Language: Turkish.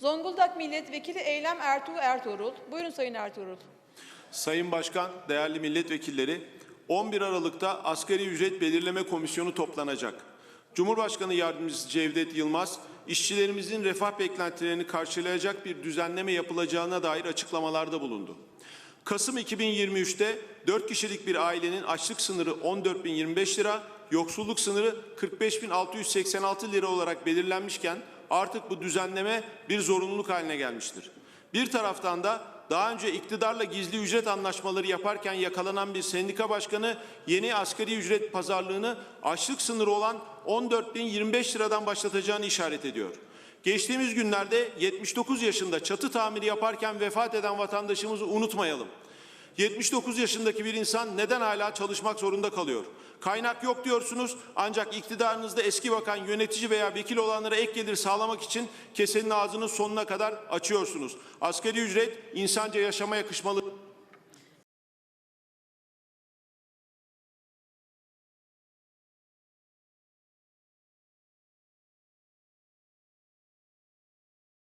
Zonguldak Milletvekili Eylem Ertuğ Ertuğrul. Buyurun Sayın Ertuğrul. Sayın Başkan, değerli milletvekilleri, 11 Aralık'ta Asgari Ücret Belirleme Komisyonu toplanacak. Cumhurbaşkanı Yardımcısı Cevdet Yılmaz, işçilerimizin refah beklentilerini karşılayacak bir düzenleme yapılacağına dair açıklamalarda bulundu. Kasım 2023'te 4 kişilik bir ailenin açlık sınırı 14.025 lira, yoksulluk sınırı 45.686 lira olarak belirlenmişken artık bu düzenleme bir zorunluluk haline gelmiştir. Bir taraftan da daha önce iktidarla gizli ücret anlaşmaları yaparken yakalanan bir sendika başkanı yeni asgari ücret pazarlığını açlık sınırı olan 14.025 liradan başlatacağını işaret ediyor. Geçtiğimiz günlerde 79 yaşında çatı tamiri yaparken vefat eden vatandaşımızı unutmayalım. 79 yaşındaki bir insan neden hala çalışmak zorunda kalıyor? Kaynak yok diyorsunuz ancak iktidarınızda eski bakan yönetici veya vekil olanlara ek gelir sağlamak için kesenin ağzını sonuna kadar açıyorsunuz. Asgari ücret insanca yaşama yakışmalı